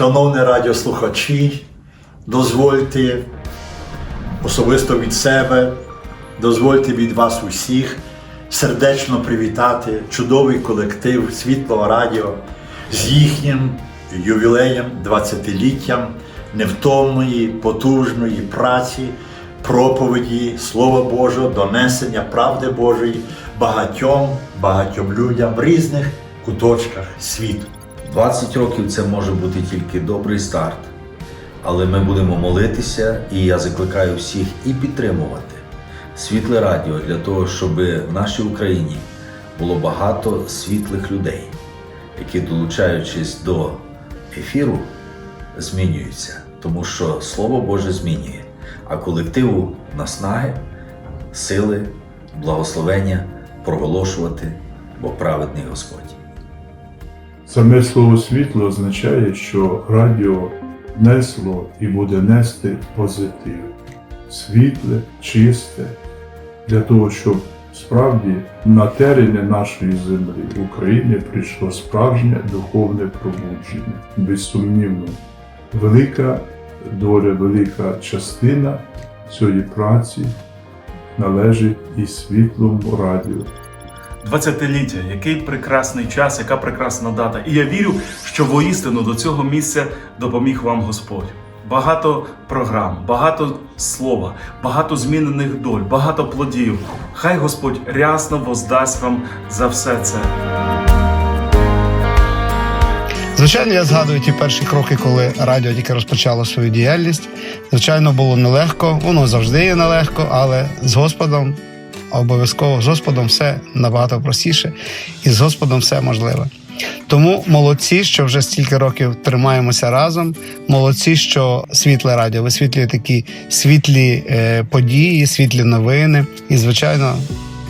Шановні радіослухачі, дозвольте особисто від себе, дозвольте від вас усіх сердечно привітати чудовий колектив Світлого Радіо з їхнім ювілеєм, 20-літтям невтомної, потужної праці, проповіді Слова Божого, донесення правди Божої багатьом, багатьом людям в різних куточках світу. 20 років це може бути тільки добрий старт. Але ми будемо молитися, і я закликаю всіх і підтримувати світле радіо для того, щоб в нашій Україні було багато світлих людей, які, долучаючись до ефіру, змінюються, тому що Слово Боже змінює, а колективу наснаги, сили, благословення проголошувати, бо праведний Господь. Саме слово світло означає, що радіо несло і буде нести позитив. Світле, чисте, для того, щоб справді на терені нашої землі України прийшло справжнє духовне пробудження. Безсумнівно, велика доля, велика частина цієї праці належить і світлому радіо. 20-ліття, який прекрасний час, яка прекрасна дата. І я вірю, що воістину до цього місця допоміг вам Господь. Багато програм, багато слова, багато змінених доль, багато плодів. Хай Господь рясно воздасть вам за все це. Звичайно, я згадую ті перші кроки, коли радіо тільки розпочало свою діяльність. Звичайно, було нелегко, воно завжди є нелегко, але з Господом обов'язково з Господом все набагато простіше, і з Господом все можливе. Тому молодці, що вже стільки років тримаємося разом. Молодці, що світле радіо висвітлює такі світлі е, події, світлі новини. І, звичайно,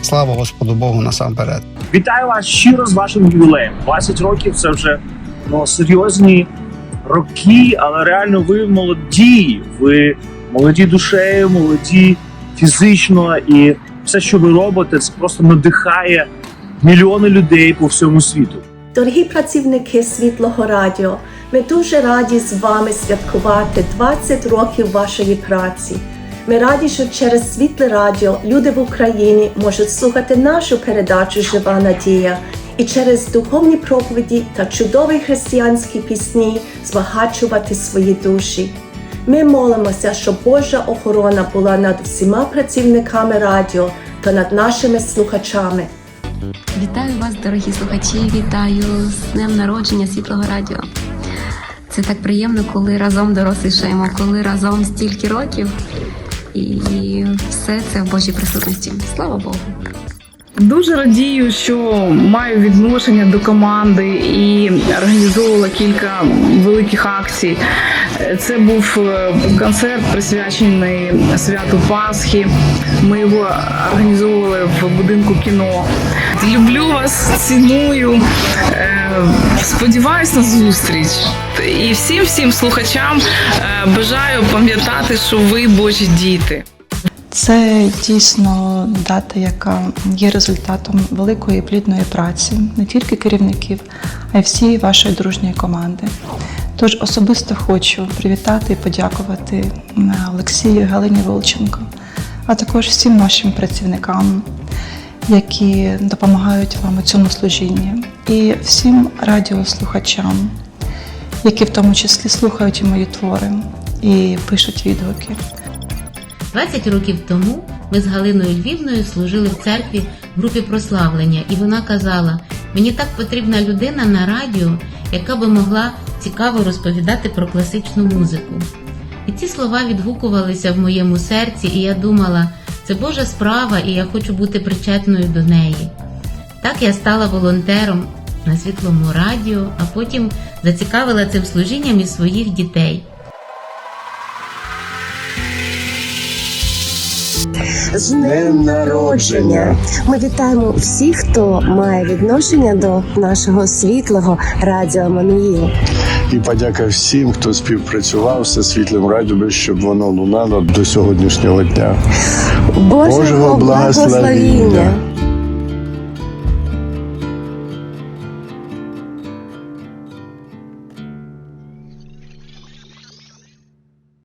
слава Господу Богу насамперед. Вітаю вас щиро з вашим ювілеєм. 20 років це вже ну, серйозні роки, але реально ви молоді. Ви молоді душею, молоді фізично, і все, що ви робите, це просто надихає мільйони людей по всьому світу. Дорогі працівники Світлого Радіо, ми дуже раді з вами святкувати 20 років вашої праці. Ми раді, що через Світле Радіо люди в Україні можуть слухати нашу передачу Жива Надія і через духовні проповіді та чудові християнські пісні збагачувати свої душі. Ми молимося, щоб Божа охорона була над всіма працівниками радіо та над нашими слухачами. Вітаю вас, дорогі слухачі! Вітаю з днем народження світлого радіо. Це так приємно, коли разом дорослішаємо, коли разом стільки років, і все це в Божій присутності. Слава Богу! Дуже радію, що маю відношення до команди і організовувала кілька великих акцій. Це був е, концерт присвячений святу Пасхи. Ми його організовували в будинку кіно. Люблю вас, ціную. Е, Сподіваюсь на зустріч. І всім всім слухачам е, бажаю пам'ятати, що ви Божі діти. Це дійсно дата, яка є результатом великої плідної праці не тільки керівників, а й всієї вашої дружньої команди. Тож особисто хочу привітати і подякувати Олексію Галині Волченко, а також всім нашим працівникам, які допомагають вам у цьому служінні, і всім радіослухачам, які в тому числі слухають мої твори і пишуть відгуки. 20 років тому ми з Галиною Львівною служили в церкві в групі прославлення, і вона казала: мені так потрібна людина на радіо, яка би могла цікаво розповідати про класичну музику. І ці слова відгукувалися в моєму серці, і я думала, це Божа справа, і я хочу бути причетною до неї. Так я стала волонтером на світлому радіо, а потім зацікавила цим служінням і своїх дітей. З днем народження. Ми вітаємо всіх, хто має відношення до нашого світлого радіо Мануїл. І подяка всім, хто співпрацював зі світлим радіо, щоб воно лунало до сьогоднішнього дня. Божого Божого благословіння!